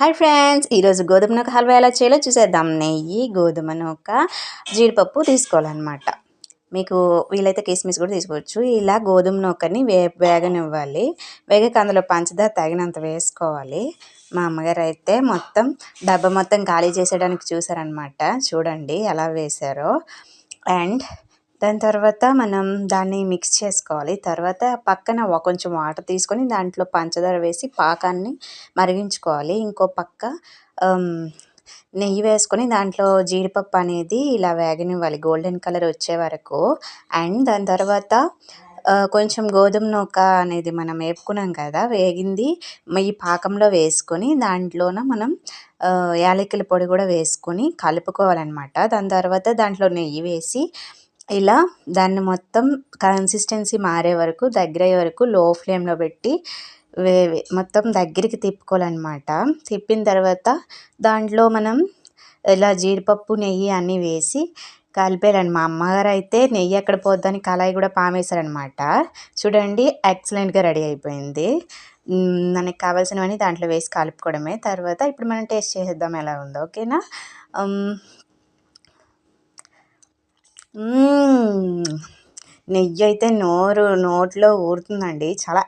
Hi friends ఈరోజు గోధుమ నూక హల్వా ఎలా చేయాలో చూసేద్దాం. నెయ్యి గోధుమ నూక జీడిపప్పు తీసుకోవాలన్నమాట. మీకు వీలైతే కిస్మిస్ కూడా తీసుకోవచ్చు. ఇలా గోధుమ నూకని వే వేగనివ్వాలి. వేగక అందులో పంచదార తగినంత వేసుకోవాలి. మా అమ్మగారు అయితే మొత్తం డబ్బా మొత్తం ఖాళీ చేసేయడానికి చూసారనమాట చూడండి ఎలా వేశారో. అండ్ దాని తర్వాత మనం దాన్ని మిక్స్ చేసుకోవాలి. తర్వాత పక్కన కొంచెం వాటర్ తీసుకొని దాంట్లో పంచదార వేసి పాకాన్ని మరిగించుకోవాలి. ఇంకో పక్క నెయ్యి వేసుకొని దాంట్లో జీడిపప్పు అనేది ఇలా వేగనివ్వాలి. గోల్డెన్ కలర్ వచ్చే వరకు. అండ్ దాని తర్వాత కొంచెం గోధుమ నూక అనేది మనం వేపుకున్నాం కదా వేగింది. ఈ పాకంలో వేసుకొని దాంట్లోన మనం యాలకుల పొడి కూడా వేసుకొని కలుపుకోవాలన్నమాట. దాని తర్వాత దాంట్లో నెయ్యి వేసి ఇలా దాన్ని మొత్తం కన్సిస్టెన్సీ మారే వరకు దగ్గర అయ్యే వరకు లో ఫ్లేమ్లో పెట్టి వే మొత్తం దగ్గరికి తిప్పుకోవాలన్నమాట. తిప్పిన తర్వాత దాంట్లో మనం ఇలా జీడిపప్పు నెయ్యి అన్నీ వేసి కలిపారండి మా అమ్మగారు అయితే నెయ్యి ఎక్కడ పోద్దని కళాయి కూడా పామేశారనమాట చూడండి ఎక్సలెంట్గా రెడీ అయిపోయింది. మనకి కావాల్సినవన్నీ దాంట్లో వేసి కలుపుకోవడమే. తర్వాత ఇప్పుడు మనం టేస్ట్ చేసేద్దాం ఎలా ఉందో ఓకేనా? నెయ్యి అయితే నోరు నోట్లో ఊరుతుందండి. చాలా